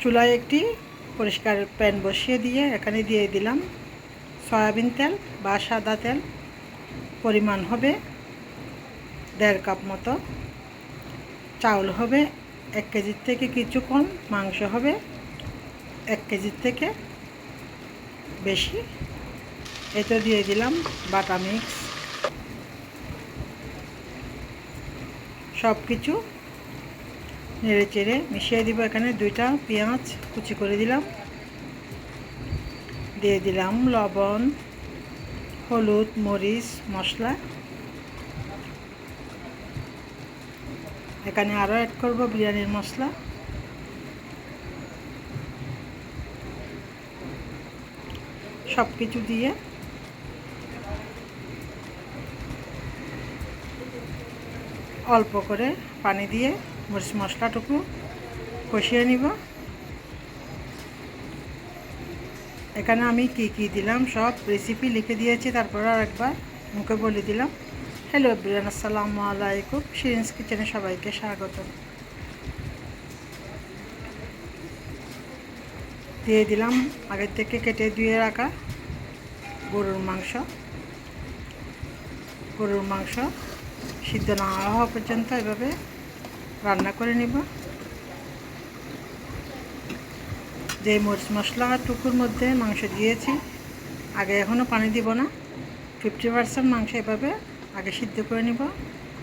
চুলায় একটি পরিষ্কার প্যান বসিয়ে দিয়ে এখানে দিয়ে দিলাম সয়াবিন তেল বা সাদা তেল। পরিমাণ হবে দেড় কাপ মতো। চাউল হবে এক কেজির থেকে কিছু কম, মাংস হবে এক কেজির থেকে বেশি। এতে দিয়ে দিলাম বাটা মিক্স। সব কিছু নেড়ে চেড়ে মিশিয়ে দিব এখানে দুইটা পেঁয়াজ কুচি করে দিলাম। দিয়ে দিলাম লবণ, হলুদ, মরিচ, মশলা। এখানে আরও অ্যাড করব বিরিয়ানির মশলা। সব কিছু দিয়ে অল্প করে পানি দিয়ে মরিচ মশলাটুকু কষিয়ে নিব। এখানে আমি কি কি দিলাম সব রেসিপি লিখে দিয়েছি, তারপর আর একবার মুখে বলে দিলাম। হ্যালো বিরান আসসালামু আলাইকুম শিরিন্স কিচেনে সবাইকে স্বাগত। দিয়ে দিলাম আগের থেকে কেটে ধুয়ে রাখা গরুর মাংস। গরুর মাংস সিদ্ধ না হওয়া পর্যন্ত এভাবে রান্না করে নিব। যে মরিচ মশলা টুকুর মধ্যে মাংস দিয়েছি, আগে এখনও পানি দিব না। ফিফটি পার্সেন্ট মাংস এভাবে আগে সিদ্ধ করে নিব।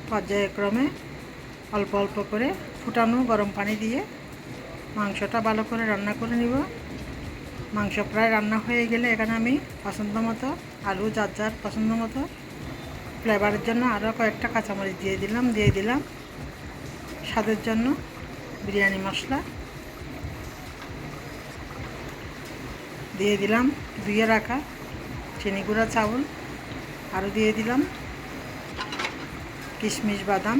পর্যায়ক্রমে অল্প অল্প করে ফুটানো গরম পানি দিয়ে মাংসটা ভালো করে রান্না করে নিব। মাংস প্রায় রান্না হয়ে গেলে এখানে আমি পছন্দ মতো আলু, যার যার পছন্দ মতো ফ্লেভারের জন্য আরও কয়েকটা কাঁচামরিচ দিয়ে দিলাম দিয়ে দিলাম। স্বাদের জন্য বিরিয়ানি মশলা। দিয়ে দিলাম ধুয়ে রাখা চিনি গুঁড়া চাউল। আরও দিয়ে দিলাম কিশমিশ বাদাম।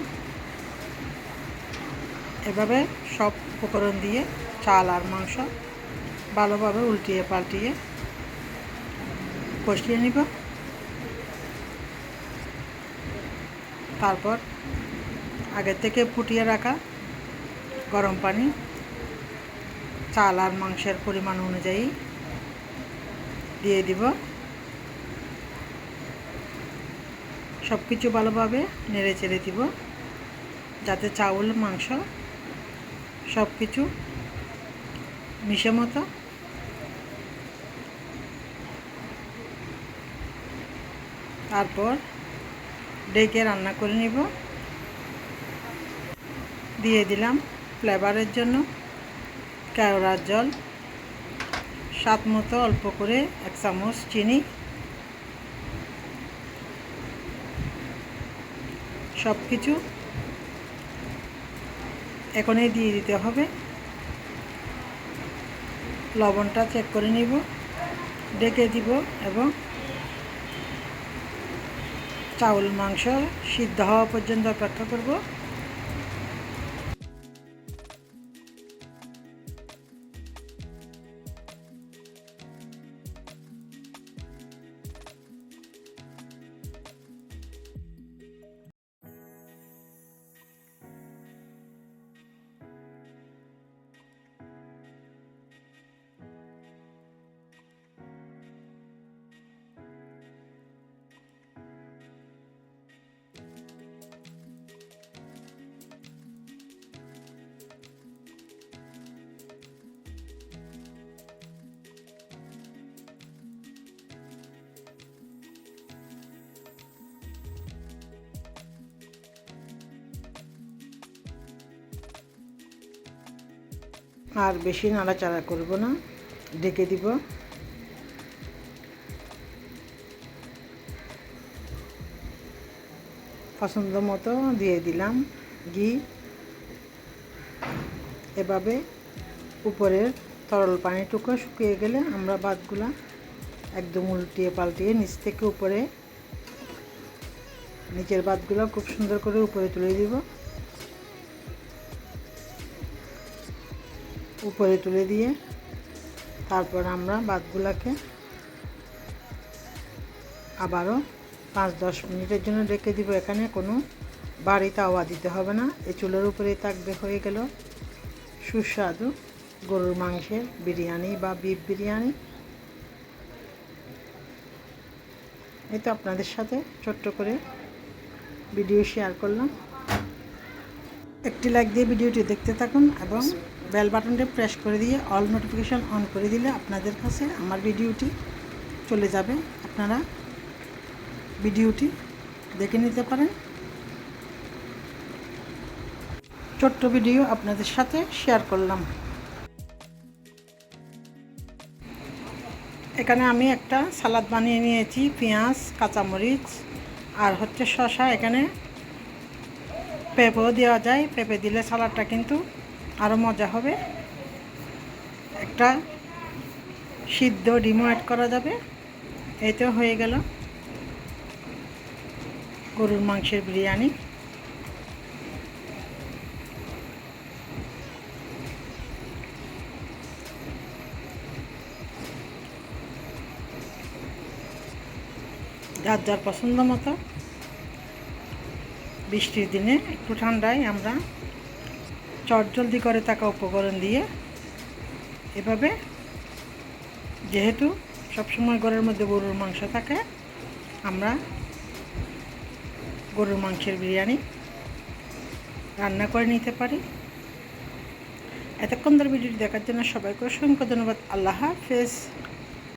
এভাবে সব উপকরণ দিয়ে চাল আর মাংস ভালোভাবে উল্টিয়ে পাল্টিয়ে কষিয়ে নিব। তারপর আগে থেকে ফুটিয়ে রাখা গরম পানি, চাল আর মাংসের পরিমাণ অনুযায়ী দিয়ে দিব। সব কিছু ভালোভাবে নেড়ে চেড়ে দিব, যাতে চাউল, মাংস সব কিছু মিশে মতো। তারপর ডেকে রান্না করে নিব। দিয়ে দিলাম ফ্লেভারের জন্য। কেওড়ার জল, স্বাদ মতো অল্প করে এক চামচ চিনি। সব কিছু এখনই দিয়ে দিতে হবে। লবণটা চেক করে নিব, ডেকে দিব এবং চাউল, মাংস সিদ্ধ হওয়া পর্যন্ত অপেক্ষা করব। আর বেশি নাড়াচাড়া করব না, ডেকে দিব। পছন্দ মতো দিয়ে দিলাম ঘি। এভাবে উপরের তরল পানিটুকু শুকিয়ে গেলে আমরা ভাতগুলা একদম উল্টিয়ে পাল্টিয়ে নিচ থেকে উপরে, নিচের ভাতগুলো খুব সুন্দর করে উপরে তুলে দিব। উপরে তুলে দিয়ে তারপর আমরা ভাতগুলাকে আবারও পাঁচ দশ মিনিটের জন্য রেখে দিব। এখানে কোনো বাড়ি তাওয়া দিতে হবে না। এই চুলের উপরে থাকবে হয়ে গেল সুস্বাদু গরুর মাংসের বিরিয়ানি বা বিফ বিরিয়ানি। এই তো আপনাদের সাথে ছোট্ট করে ভিডিও শেয়ার করলাম। একটি লাইক দিয়ে ভিডিওটি দেখতে থাকুন এবং বেল বাটনটি প্রেস করে দিয়ে অল নোটিফিকেশন অন করে দিলে আপনাদের কাছে আমার ভিডিওটি চলে যাবে। আপনারা ভিডিওটি দেখে নিতে পারেন। ছোট্ট ভিডিও আপনাদের সাথে শেয়ার করলাম। এখানে আমি একটা সালাদ বানিয়ে নিয়েছি, পেঁয়াজ, কাঁচামরিচ, আর হচ্ছে শসা। এখানে পেঁপেও দেওয়া যায়, পেঁপে দিলে সালাডটা কিন্তু আরও মজা হবে। একটা সিদ্ধ ডিমও অ্যাড করা যাবে। এতেও হয়ে গেল গরুর মাংসের বিরিয়ানি। যার যার পছন্দ মতো। বৃষ্টির দিনে একটু ঠান্ডায় আমরা চটজলদি করে থাকা উপকরণ দিয়ে এভাবে, যেহেতু সবসময় ঘরের মধ্যে গরুর মাংস থাকে, আমরা গরুর মাংসের বিরিয়ানি রান্না করে নিতে পারি। এতক্ষণ ধরে ভিডিওটি দেখার জন্য সবাইকে অসংখ্য ধন্যবাদ। আল্লাহ হাফেজ।